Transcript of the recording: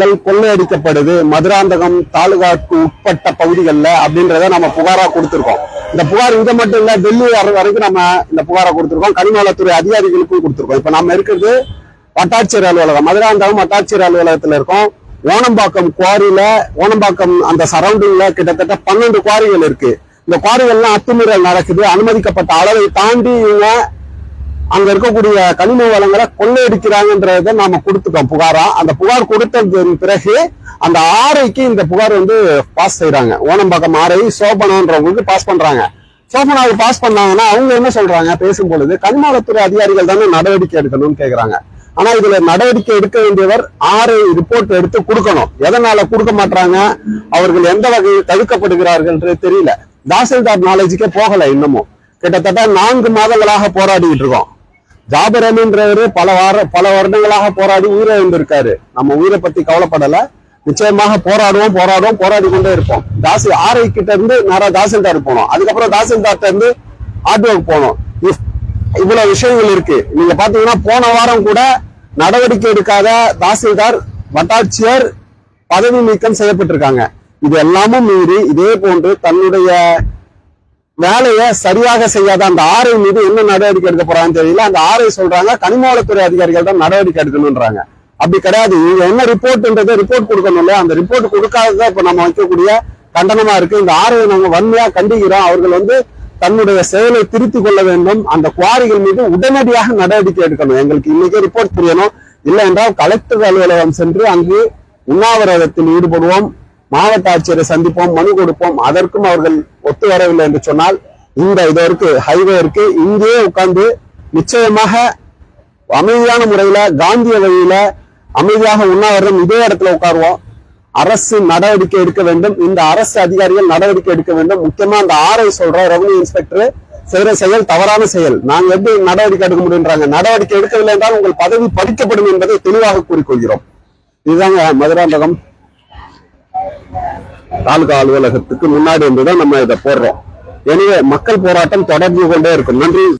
கொள்ளையடிக்கப்படுது. மதுராந்தகம் தாலுகாக்கு உட்பட்ட பகுதிகளில் அப்படின்றத நம்ம புகாரா கொடுத்துருக்கோம். இந்த புகார் இங்க மட்டும் இல்ல டெல்லி வர வரைக்கும் நம்ம இந்த புகாரை கொடுத்துருக்கோம். கனிமவளத்துறை அதிகாரிகளுக்கும் கொடுத்துருக்கோம். இப்ப நம்ம இருக்கிறது வட்டாட்சியர் அலுவலகம். மதுராந்தகம் வட்டாட்சியர் அலுவலகத்துல இருக்கோம். ஓணம்பாக்கம் குவாரியில ஓணம்பாக்கம் அந்த சரௌண்டிங்ல கிட்டத்தட்ட பன்னெண்டு குவாரிகள் இருக்கு. இந்த குவாரிகள்லாம் அத்துமீறல் நடக்குது. அனுமதிக்கப்பட்ட அளவை தாண்டி இவங்க அங்க இருக்கக்கூடிய கனிம வளங்களை கொள்ளையடிக்கிறாங்கன்றத நாம கொடுத்துட்டோம் புகாரா. அந்த புகார் கொடுத்ததன் பிறகு அந்த ஆரைக்கு இந்த புகார் வந்து பாஸ் செய்யறாங்க ஓனம்பாக்கம் ஆரை சோபனான்றவங்களுக்கு பாஸ் பண்றாங்க. சோபனாவுக்கு பாஸ் பண்ணாங்கன்னா அவங்க என்ன சொல்றாங்க? பேசும் பொழுது கனிமவளத்துறை அதிகாரிகள் தானே நடவடிக்கை எடுக்கணும்னு கேக்குறாங்க. ஆனா இதுல நடவடிக்கை எடுக்க வேண்டியவர் ஆறு ரிப்போர்ட் எடுத்து கொடுக்கணும். எதனால கொடுக்க மாட்டாங்க அவர்கள் எந்த வகையில் தடுக்கப்படுகிறார்கள் தெரியல. தாசில்தார் நாலேஜுக்கே போகல இன்னமும். கிட்டத்தட்ட நான்கு மாதங்களாக போராடிக்கிட்டு இருக்கோம். ஜாபர் அலின்றவர் பல வார பல வருடங்களாக போராடி உயிரை இருந்திருக்காரு நம்ம உயிரை பத்தி கவலைப்படல. நிச்சயமாக போராடுவோம் போராடுவோம் போராடி கொண்டே இருப்போம். தாசி ஆரை கிட்ட இருந்து நேரா தாசில்தார் போனோம். அதுக்கப்புறம் தாசில்தார்ட்ட இருந்து ஆட்டோவுக்கு போனோம் இவ்வளவு விஷயங்கள் இருக்கு. நீங்க பாத்தீங்கன்னா போன வாரம் கூட நடவடிக்கை எடுக்காத தாசில்தார் வட்டாட்சியர் பதவி நீக்கம் செய்யப்பட்டிருக்காங்க. இது எல்லாமும் மீறி இதே போன்று தன்னுடைய வேலையை சரியாக செய்யாத அந்த ஆரை மீது என்ன நடவடிக்கை எடுக்க போறாங்கன்னு தெரியல. அந்த ஆரை சொல்றாங்க கனிமவளத்துறை அதிகாரிகள் தான் நடவடிக்கை எடுக்கணும்ன்றாங்க. அப்படி கிடையாது. இங்க என்ன ரிப்போர்ட்ன்றது ரிப்போர்ட் கொடுக்கணும் இல்லையா? அந்த ரிப்போர்ட் கொடுக்காததான் இப்ப நம்ம வைக்கக்கூடிய கண்டனமா இருக்கு. இந்த ஆரையை நாங்க வன்மையா கண்டிக்கிறோம். அவர்கள் வந்து தன்னுடைய செயலை திருத்திக் கொள்ள வேண்டும். அந்த குவாரிகள் மீது உடனடியாக நடவடிக்கை எடுக்கணும். எங்களுக்கு இன்னைக்கே ரிப்போர்ட் புரியணும். இல்லை என்றால் கலெக்டர் அலுவலகம் சென்று அங்கு உண்ணாவிரதத்தில் ஈடுபடுவோம். மாவட்ட ஆட்சியரை சந்திப்போம் மனு கொடுப்போம். அதற்கும் அவர்கள் ஒத்து வரவில்லை என்று சொன்னால் இந்த இது இருக்கு ஹைவே இருக்கு. இங்கேயே உட்கார்ந்து நிச்சயமாக அமைதியான முறையில காந்திய வழியில அமைதியாக உண்ணாவிரதம் இதே இடத்துல உட்காருவோம். அரசு நடவடிக்கை எடுக்க வேண்டும். இந்த அரசு அதிகாரிகள் நடவடிக்கை எடுக்க வேண்டும். முக்கியமா அந்த ஆர்ஐ சொல்ற ரெவன்யூ இன்ஸ்பெக்டர் செய்யற செயல் தவறான செயல். நாங்க எப்படி நடவடிக்கை எடுக்க முடியுன்றாங்க. நடவடிக்கை எடுக்கவில்லை என்றால் உங்கள் பதவி பறிக்கப்படும் என்பதை தெளிவாக கூறிக்கொள்கிறோம். இதுதாங்க மதுராந்தகம் தாலுகா அலுவலகத்துக்கு முன்னாடி இருந்துதான் நம்ம இதை போடுறோம். எனவே மக்கள் போராட்டம் தொடர்ந்து கொண்டே இருக்கும். நன்றி.